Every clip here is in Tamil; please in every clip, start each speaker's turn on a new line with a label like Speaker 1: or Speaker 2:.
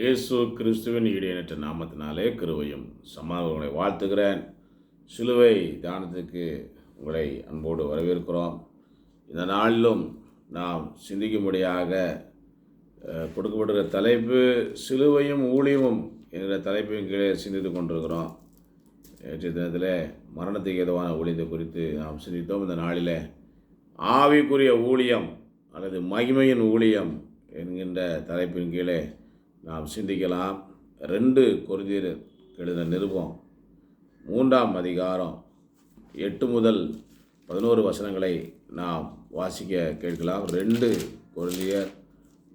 Speaker 1: இயேசு கிறிஸ்துவின் ஈடியனற்ற நாமத்தினாலே கிருவையும் சமாதானங்களை வாழ்த்துகிறேன். சிலுவை தியானத்துக்கு உங்களை அன்போடு வரவேற்கிறோம். இந்த நாளிலும் நாம் சிந்திக்கும்படியாக கொடுக்கப்படுகிற தலைப்பு சிலுவையும் ஊழியமும் என்கிற தலைப்பின் கீழே சிந்தித்து கொண்டிருக்கிறோம். நேற்றைய தினத்தில் மரணத்துக்கு ஏதுவான ஊழியத்தை குறித்து நாம் சிந்தித்தோம். இந்த நாளில் ஆவிக்குரிய ஊழியம் அல்லது மகிமையின் ஊழியம் என்கின்ற தலைப்பின் கீழே நாம் சிந்திக்கலாம். ரெண்டு கொரிந்தியர் எழுதின நிருபம். மூன்றாம் அதிகாரம் எட்டு முதல் பதினோரு வசனங்களை நாம் வாசிக்க கேட்கலாம். ரெண்டு கொரிந்தியர்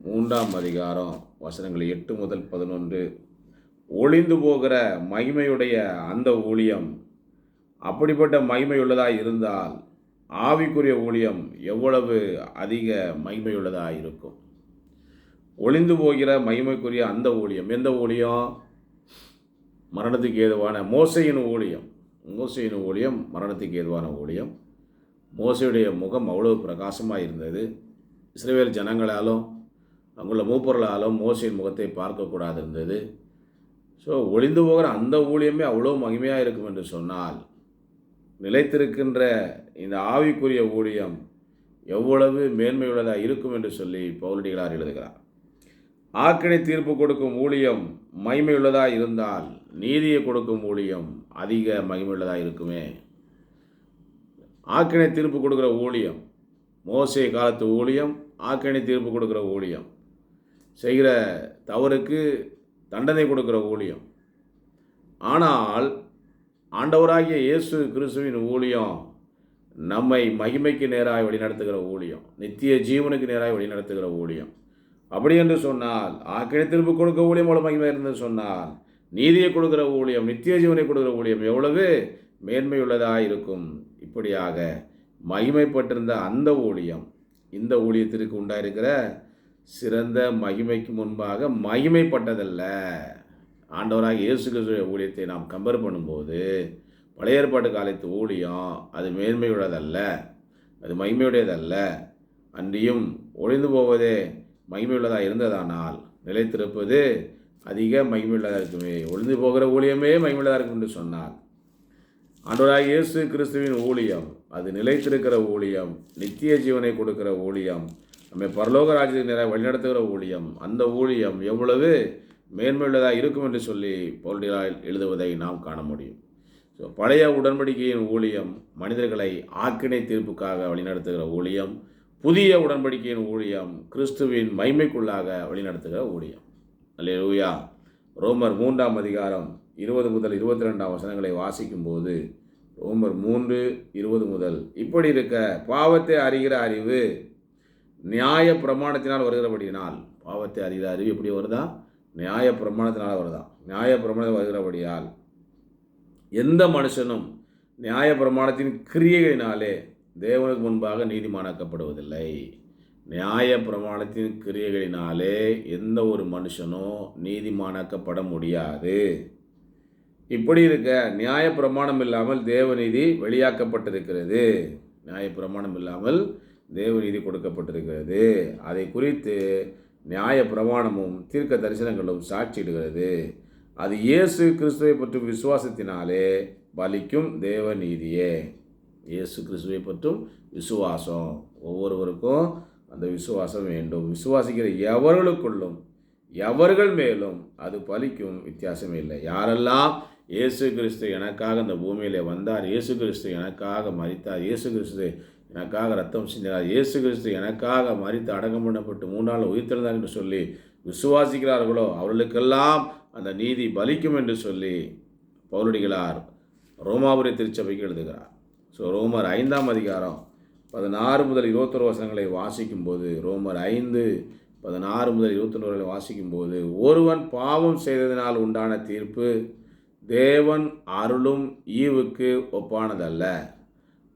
Speaker 1: மூன்றாம் அதிகாரம் வசனங்கள் எட்டு முதல் பதினொன்று. ஒளிந்து போகிற மகிமையுடைய அந்த ஊழியம் அப்படிப்பட்ட மகிமையுள்ளதாக இருந்தால் ஆவிக்குரிய ஊழியம் எவ்வளவு அதிக மகிமையுள்ளதாக இருக்கும் ஒளிந்து போகிற மகிமைக்குரிய அந்த ஊழியம். எந்த ஊழியம்? மரணத்துக்கு ஏதுவான மோசையின் ஊழியம். மோசையின் ஊழியம் மரணத்துக்கு ஏதுவான ஊழியம். மோசையுடைய முகம் அவ்வளவு பிரகாசமாக இருந்தது. இஸ்ரேல் ஜனங்களாலும் அங்குள்ள மூப்பொருளாலும் மோசையின் முகத்தை பார்க்கக்கூடாது இருந்தது ஸோ ஒளிந்து போகிற அந்த ஊழியமே அவ்வளோ மகிமையாக இருக்கும் என்று சொன்னால் நிலைத்திருக்கின்ற இந்த ஆவிக்குரிய ஊழியம் எவ்வளவு மேன்மையுள்ளதாக இருக்கும் என்று சொல்லி பவுலடிகளார் எழுதுகிறார். ஆக்கினை தீர்ப்பு கொடுக்கும் ஊழியம் மகிமையுள்ளதாக இருந்தால் நீதியை கொடுக்கும் ஊழியம் அதிக மகிமையுள்ளதாக இருக்குமே? ஆக்கினை தீர்ப்பு கொடுக்குற ஊழியம் மோசை காலத்து ஊழியம் ஆக்கினை தீர்ப்பு கொடுக்குற ஊழியம் செய்கிற தவறுக்கு தண்டனை கொடுக்குற ஊழியம். ஆனால் ஆண்டவராகிய இயேசு கிறிஸ்துவின் ஊழியம் நம்மை மகிமைக்கு நேராக வழிநடத்துகிற ஊழியம் நித்திய ஜீவனுக்கு நேராக வழிநடத்துகிற ஊழியம். அப்படி என்று சொன்னால் ஆக்கிரை திருப்பு கொடுக்க ஊழியம் எவ்வளோ மகிமை இருந்து சொன்னால் நீதியை கொடுக்குற ஊழியம் நித்திய ஜீவனை கொடுக்குற ஊழியம் எவ்வளவு மேன்மையுள்ளதாக இருக்கும். இப்படியாக மகிமைப்பட்டிருந்த அந்த ஊழியம் இந்த ஊழியத்திற்கு உண்டாயிருக்கிற சிறந்த மகிமைக்கு முன்பாக மகிமைப்பட்டதல்ல. ஆண்டவராக இயேசு கிறிஸ்துவின் ஊழியத்தை நாம் கம்பேர் பண்ணும்போது பழைய ஏற்பாட்டு காலத்து ஊழியம் அது மேன்மையுள்ளதல்ல அது மகிமையுடையதல்ல அன்றியும் ஒளிந்து போவதே மகிமையுள்ளதாக இருந்ததானால் நிலைத்திருப்பது அதிக மகிமையுள்ளதாக இருக்குமே. ஒளிந்து போகிற ஊழியமே மகிமையுள்ளதாக இருக்கும் என்று சொன்னார். ஆண்டோராக இயேசு கிறிஸ்துவின் ஊழியம் அது நிலைத்திருக்கிற ஊழியம் நித்திய ஜீவனை கொடுக்கிற ஊழியம் நம்மை பரலோக ராஜ்யத்தின் வழிநடத்துகிற ஊழியம் அந்த ஊழியம் எவ்வளவு மேன்மையுள்ளதாக இருக்கும் என்று சொல்லி பவுல்டியால் எழுதுவதை நாம் காண முடியும். ஸோ பழைய உடன்படிக்கையின் ஊழியம் மனிதர்களை ஆக்கினை தீர்ப்புக்காக வழிநடத்துகிற ஊழியம் புதிய உடன்படிக்கையின் ஊழியம் கிறிஸ்துவின் மைமைக்குள்ளாக வழிநடத்துகிற ஊழியம். அல்லேலூயா. ரோமர் மூன்றாம் அதிகாரம் இருபது முதல் இருபத்தி ரெண்டாம் வசனங்களை வாசிக்கும்போது ரோமர் மூன்று இருபது முதல் இப்படி இருக்க பாவத்தை அறிகிற அறிவு நியாய பிரமாணத்தினால் வருகிறபடியினால் பாவத்தை அறிகிற அறிவு எப்படி வருதா? நியாய பிரமாணத்தினால் வருதா? நியாய பிரமாணம் வருகிறபடியால் எந்த மனுஷனும் நியாய பிரமாணத்தின் கிரியைகளினாலே தேவனுக்கு முன்பாக நீதிமானாக்கப்படுவதில்லை. நியாய பிரமாணத்தின் கிரியைகளினாலே எந்த ஒரு மனுஷனும் நீதிமானாக்கப்பட முடியாது. இப்படி இருக்க நியாய பிரமாணம் இல்லாமல் தேவநீதி வெளியாக்கப்பட்டிருக்கிறது. நியாய பிரமாணம் இல்லாமல் தேவநீதி கொடுக்கப்பட்டிருக்கிறது. அதை குறித்து நியாய பிரமாணமும் தீர்க்க தரிசனங்களும் சாட்சியிடுகிறது. அது இயேசு கிறிஸ்துவை பற்றும் விசுவாசத்தினாலே பலிக்கும் தேவநீதியே இயேசு கிறிஸ்துவை பற்றும் விசுவாசம். ஒவ்வொருவருக்கும் அந்த விசுவாசம் வேண்டும். விசுவாசிக்கிற எவர்களுக்குள்ளும் எவர்கள் மேலும் அது பலிக்கும் வித்தியாசமே இல்லை. யாரெல்லாம் இயேசு கிறிஸ்து எனக்காக இந்த பூமியில் வந்தார் இயேசு கிறிஸ்து எனக்காக மறித்தார் இயேசு கிறிஸ்து எனக்காக ரத்தம் சிந்தினார் இயேசு கிறிஸ்து எனக்காக மறித்து அடக்கம் பண்ணப்பட்டு மூணு நாள் உயிர்த்தெழுந்தார் என்று சொல்லி விசுவாசிக்கிறார்களோ அவர்களுக்கெல்லாம் அந்த நீதி பலிக்கும் என்று சொல்லி பௌருடிகளார் ரோமாபுரி திருச்சபைக்கு எழுதுகிறார். ஸோ ரோமர் ஐந்தாம் அதிகாரம் பதினாறு முதல் இருபத்தொரு வசனங்களை வாசிக்கும்போது ரோமர் ஐந்து பதினாறு முதல் இருபத்தொன்று வாசிக்கும்போது ஒருவன் பாவம் செய்ததினால் உண்டான தீர்ப்பு தேவன் அருளும் ஈவுக்கு ஒப்பானதல்ல.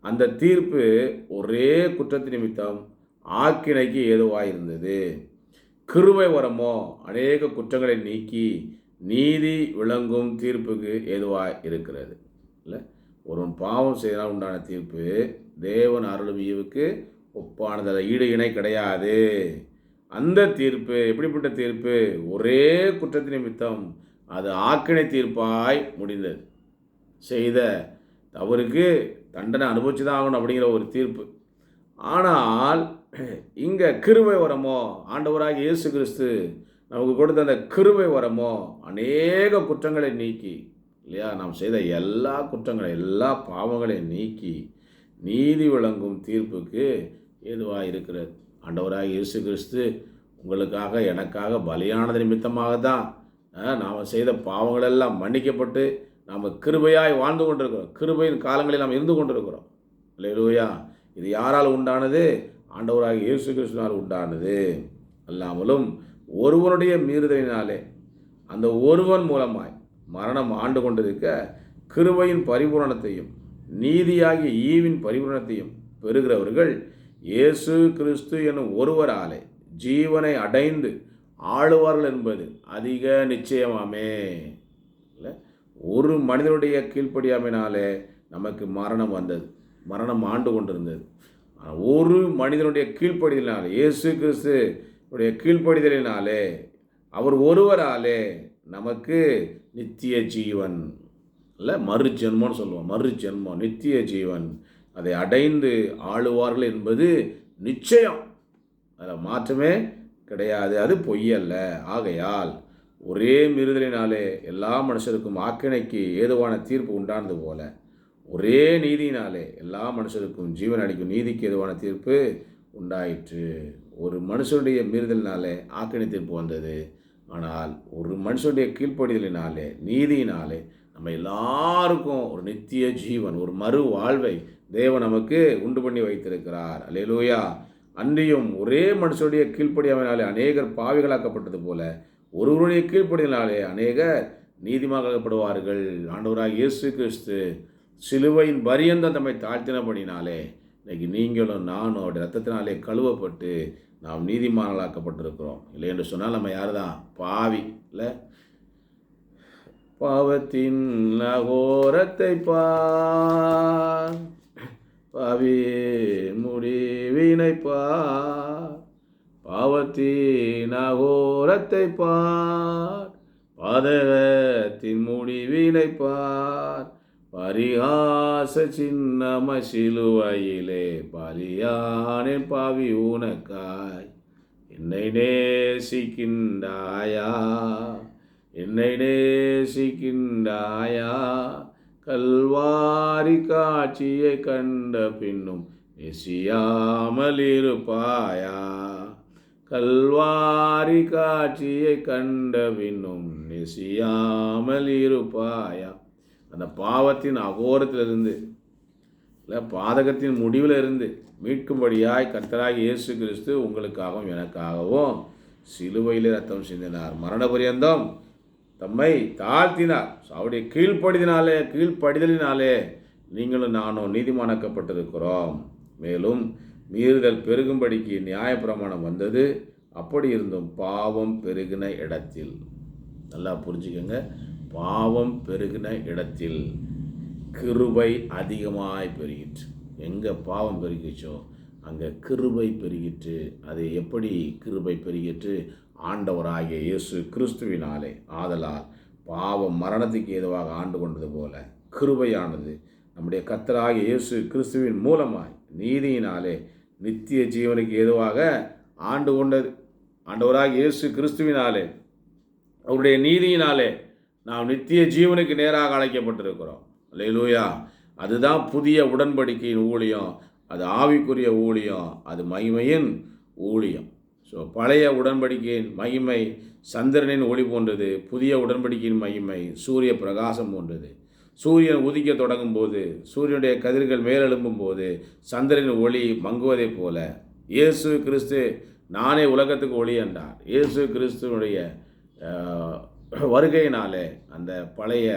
Speaker 1: அந்த தீர்ப்பு ஒரே குற்றத்து நிமித்தம் ஆக்கினைக்கு ஏதுவாயிருந்தது. கிருவை வரமோ அநேக குற்றங்களை நீக்கி நீதி விளங்கும் தீர்ப்புக்கு ஏதுவாக இருக்கிறது இல்லை? ஒருவன் பாவம் செய்தால் உண்டான தீர்ப்பு தேவன் அருளும் ஈவுக்கு ஒப்பானதில் ஈடு இணை கிடையாது. அந்த தீர்ப்பு எப்படிப்பட்ட தீர்ப்பு? ஒரே குற்றத்தின் நிமித்தம் அது ஆக்கினை தீர்ப்பாய் முடிந்தது. செய்த தவறுக்கு தண்டனை அனுபவிச்சு தான் ஆகணும் அப்படிங்கிற ஒரு தீர்ப்பு. ஆனால் இங்கே கிருவை வரமோ ஆண்டவராக இயேசு கிறிஸ்து நமக்கு கொடுத்த அந்த கிருவை வரமோ அநேக குற்றங்களை நீக்கி இல்லையா? நாம் செய்த எல்லா குற்றங்களை எல்லா பாவங்களையும் நீக்கி நீதி வழங்கும் தீர்ப்புக்கு ஏதுவாக இருக்கிறது ஆண்டவராக இயேசு கிறிஸ்து உங்களுக்காக எனக்காக பலியானது நிமித்தமாக தான் நாம் செய்த பாவங்களெல்லாம் மன்னிக்கப்பட்டு நாம் கிருபையாய் வாழ்ந்து கொண்டிருக்கிறோம். கிருபையின் காலங்களில் நாம் இருந்து கொண்டிருக்கிறோம். இல்லையா இது யாரால் உண்டானது? ஆண்டவராக இயேசு கிறிஸ்துனால் உண்டானது. அல்லாமலும் ஒருவனுடைய மீறுதலினாலே அந்த ஒருவன் மூலமாய் மரணம் ஆண்டு கொண்டிருக்க கிருபையின் பரிபூரணத்தையும் நீதியாகிய ஈவின் பரிபூரணத்தையும் பெறுகிறவர்கள் இயேசு கிறிஸ்து எனும் ஒருவராலே ஜீவனை அடைந்து ஆளுவார்கள் என்பது அதிக நிச்சயமாமே. இல்லை? ஒரு மனிதனுடைய கீழ்ப்படியாமையினாலே நமக்கு மரணம் வந்தது மரணம் ஆண்டு கொண்டிருந்தது. ஒரு மனிதனுடைய கீழ்ப்படிதலினாலே இயேசு கிறிஸ்து உடைய கீழ்ப்படிதலினாலே அவர் ஒருவராலே நமக்கு நித்திய ஜீவன் இல்லை மறு ஜென்மம்னு சொல்லுவோம். மறு ஜென்மம் நித்திய ஜீவன் அதை அடைந்து ஆளுவார்கள் என்பது நிச்சயம். அதில் மாற்றமே கிடையாது. அது பொய்யல்ல. ஆகையால் ஒரே மிருதலினாலே எல்லா மனுஷருக்கும் ஆக்கினைக்கு ஏதுவான தீர்ப்பு உண்டானது போல ஒரே நீதியினாலே எல்லா மனுஷருக்கும் ஜீவன் அளிக்கும் நீதிக்கு ஏதுவான தீர்ப்பு உண்டாயிற்று. ஒரு மனுஷனுடைய மீறுதலினாலே ஆக்கினை தீர்ப்பு வந்தது. ஆனால் ஒரு மனுஷனுடைய கீழ்ப்படிதலினாலே நீதியினாலே நம்ம எல்லாருக்கும் ஒரு நித்திய ஜீவன் ஒரு மறு வாழ்வை தேவன் நமக்கு உண்டு பண்ணி வைத்திருக்கிறார். அலையலூயா அன்றியும் ஒரே மனுஷனுடைய கீழ்ப்படியாமையினாலே அநேகர் பாவிகளாக்கப்பட்டது போல ஒருவருடைய கீழ்ப்படியினாலே அநேகர் நீதிமாக்கப்படுவார்கள் ஆண்டவராக இயேசு கிறிஸ்து சிலுவையின் பரியந்தம் தம்மை தாழ்த்தினபடினாலே இன்னைக்கு நீங்களும் நானும் அவருடைய ரத்தத்தினாலே கழுவப்பட்டு நாம் நீதிமானலாக்கப்பட்டிருக்கிறோம் இல்லை என்று சொன்னால் நம்ம யார் தான் பாவி. இல்லை? பாவத்தின் அகோரத்தை பார் பாவி முடிவினை பார் பாவத்தின் அகோரத்தை பார். பாதகத்தின் முடிவினை பார். பரிகாச சின்னம சிலுவையிலே பலியானேன் பாவி உனக்காய் என்னை நேசிக்கின்றாயா? என்னை நேசிக்கின்றாயா? கல்வாரி காட்சியை கண்ட பின்னும் நெசியாமல் இருப்பாயா? கல்வாரி காட்சியை கண்ட பின்னும் நெசியாமல் இருப்பாயா? அந்த பாவத்தின் அகோரத்திலிருந்து இல்லை பாதகத்தின் முடிவில் இருந்து மீட்கும்படியாய் கர்த்தராய் இயேசு கிறிஸ்து உங்களுக்காகவும் எனக்காகவும் சிலுவையில் ரத்தம் சிந்தினார். மரண பரியந்தம் தம்மை தாழ்த்தினார். அவருடைய கீழ்ப்படிதினாலே கீழ்ப்படிதலினாலே நீங்களும் நானும் நீதிமானாக்கப்பட்டிருக்கிறோம். மேலும் மீறுதல் பெருகும்படிக்கு நியாயப்பிரமாணம் வந்தது. அப்படி இருந்தும் பாவம் பெருகின இடத்தில். நல்லா புரிஞ்சுக்கோங்க. பாவம் பெருகின இடத்தில் கிருபை அதிகமாய் பெருகிற்று. எங்கே பாவம் பெருகிச்சோ அங்கே கிருபை பெருகிற்று. அது எப்படி கிருபை பெருகிற்று? ஆண்டவராகிய இயேசு கிறிஸ்துவினாலே. ஆதலால் பாவம் மரணத்துக்கு ஏதுவாக ஆண்டு கொண்டது போல கிருபையானது நம்முடைய கத்தராகிய இயேசு கிறிஸ்துவின் மூலமாய் நீதியினாலே நித்திய ஜீவனுக்கு ஏதுவாக ஆண்டு கொண்டது. ஆண்டவராக இயேசு கிறிஸ்துவினாலே அவருடைய நீதியினாலே நாம் நித்திய ஜீவனுக்கு நேராக அழைக்கப்பட்டிருக்கிறோம். லூயா அதுதான் புதிய உடன்படிக்கையின் ஊழியம். அது ஆவிக்குரிய ஊழியம். அது மகிமையின் ஊழியம். ஸோ பழைய உடன்படிக்கையின் மகிமை சந்திரனின் ஒளி போன்றது. புதிய உடன்படிக்கையின் மகிமை சூரிய பிரகாசம் போன்றது. சூரியன் உதிக்க தொடங்கும் போது சூரியனுடைய கதிர்கள் மேலெழும்பும் போது சந்திரனின் ஒளி மங்குவதைப் போல இயேசு கிறிஸ்து நானே உலகத்துக்கு ஒளி என்றார். இயேசு கிறிஸ்துவனுடைய வருகையினாலே அந்த பழைய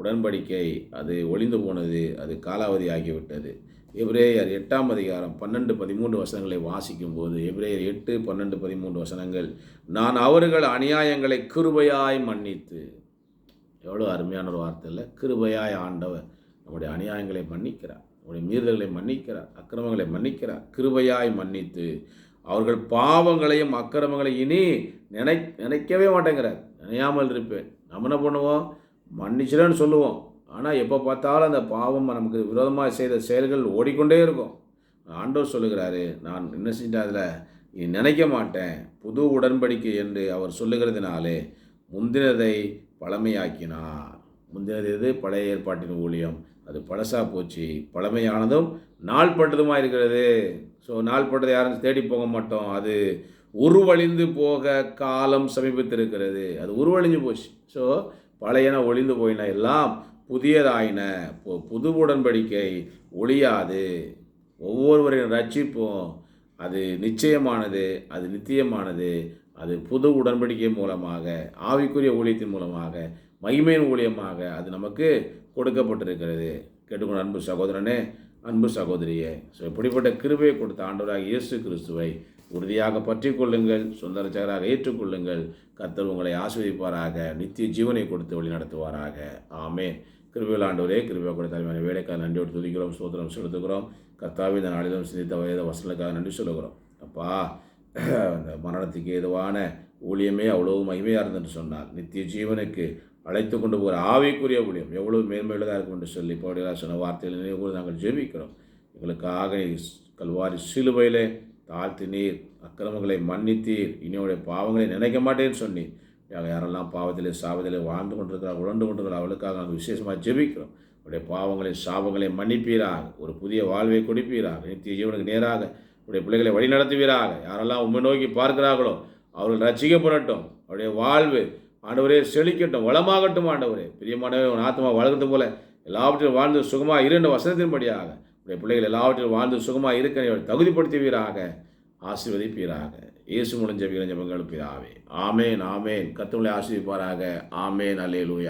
Speaker 1: உடன்படிக்கை அது ஒளிந்து போனது அது காலாவதி ஆகிவிட்டது. எப்ரேயர் எட்டாம் அதிகாரம் பன்னெண்டு பதிமூன்று வசனங்களை வாசிக்கும் போது எப்ரேயர் எட்டு பன்னெண்டு பதிமூன்று வசனங்கள் நான் அவர்கள் அநியாயங்களை கிருபையாய் மன்னித்து எவ்வளோ அருமையான ஒரு வார்த்தை இல்லை. கிருபையாய் ஆண்டவர் நம்முடைய அநியாயங்களை மன்னிக்கிறார் நம்முடைய மீறுதல்களை மன்னிக்கிறார் அக்கிரமங்களை மன்னிக்கிறார். கிருபையாய் மன்னித்து அவர்கள் பாவங்களையும் அக்கிரமங்களையும் இனி நினை நினைக்கவே மாட்டேங்கிறார். நினையாமல் இருப்பேன். நம்ம என்ன பண்ணுவோம் மன்னிச்சிடன்னு சொல்லுவோம். ஆனால் எப்போ பார்த்தாலும் அந்த பாவம் நமக்கு விரோதமாக செய்த செயல்கள் ஓடிக்கொண்டே இருக்கும். ஆண்டவர் சொல்லுகிறாரு நான் என்ன செஞ்சேன் அதில் இனி நினைக்க மாட்டேன். புது உடன்படிக்கை என்று அவர் சொல்லுகிறதுனாலே முந்தினதை பழமையாக்கினார். முந்தினது எது? பழைய ஏற்பாட்டின் ஊழியம். அது பழசா போச்சு. பழமையானதும் நாள்பட்டதுமாக இருக்கிறது. ஸோ நாள்பட்டதை யாரும் தேடி போக மாட்டோம். அது உருவழிந்து போக காலம் சமீபித்திருக்கிறது. அது உருவழிஞ்சு போச்சு. ஸோ பழையன ஒளிந்து போயின எல்லாம் புதியதாயின. பு- புது உடன்படிக்கை ஒழியாது. ஒவ்வொருவரின் ரட்சிப்பும். அது நிச்சயமானது அது நித்தியமானது அது புது உடன்படிக்கை மூலமாக ஆவிக்குரிய ஊழியத்தின் மூலமாக மகிமையின் ஊழியமாக அது நமக்கு கொடுக்கப்பட்டிருக்கிறது. கேட்டுக்கொண்ட அன்பு சகோதரனே அன்பு சகோதரியே ஸோ இப்படிப்பட்ட கிருபையை கொடுத்த ஆண்டவராக இயேசு கிறிஸ்துவை உறுதியாக பற்றி கொள்ளுங்கள் சொந்த ஏற்றுக்கொள்ளுங்கள். கர்த்தர் உங்களை ஆஸ்வதிப்பாராக நித்திய ஜீவனை கொடுத்து வழி நடத்துவாராக. ஆமே கிருபையில் ஆண்டவரே கிருபை கூட தலைமையான வேலைக்காக நன்றியோடு துதிக்கிறோம் சோதனம் செலுத்துகிறோம். கர்த்தாவை இந்த நாளிலும் சிந்தித்த வயத வசனங்களுக்காக நன்றி சொல்லுகிறோம். அப்பா அந்த மரணத்துக்கு ஏதுவான ஊழியமே அவ்வளோ மகிமையாக இருந்தென்று சொன்னார். நித்திய ஜீவனுக்கு அழைத்து கொண்டு போகிற ஆவிக்குரிய ஊழியம் எவ்வளோ மேன்மையுள்ளதாக இருக்கும் என்று சொல்லி பவுடிகளாக சொன்ன வார்த்தையில் நினைவு நாங்கள் ஜெபிக்கிறோம். எங்களுக்காக கல்வாரி சிலுவையிலே தாழ்த்தினீர் அக்கிரமங்களை மன்னித்தீர் இனியோடைய பாவங்களை நினைக்க மாட்டேன்னு சொன்னீர். யாரெல்லாம் பாவத்திலே சாவதிலே வாழ்ந்து கொண்டிருக்கிறார் உழண்டு கொண்டிருக்கிறார் அவளுக்காக நாங்கள் விசேஷமாக ஜெபிக்கிறோம். உடைய பாவங்களை சாபங்களை மன்னிப்பீராக ஒரு புதிய வாழ்வை கொடுப்பீராக நித்திய ஜீவனுக்கு நேராக உடைய பிள்ளைகளை வழி நடத்துவீராக யாரெல்லாம் உண்மை நோக்கி பார்க்கிறார்களோ அவர்கள் ரசிக்கப்படட்டும் அவருடைய வாழ்வு ஆண்டவரே செழிக்கட்டும் வளமாகட்டும் ஆண்டவரே. பிரியமானவரே உன் ஆத்மா வளர்கிறது போல எல்லாவற்றையும் வாழ்ந்து சுகமாக இரண்டு வசனத்தின்படியாக உடைய பிள்ளைகள் எல்லாவற்றிலும் வாழ்ந்து சுகமாக இருக்க தகுதிப்படுத்துவீராக ஆசீர்வதிப்பீராக. இயேசு முடிஞ்ச வீரஞ்சபங்கள் பிதாவே. ஆமேன் ஆமேன். கத்துங்களை ஆசீர்விப்பாராக. ஆமேன் அல்லேலூயா.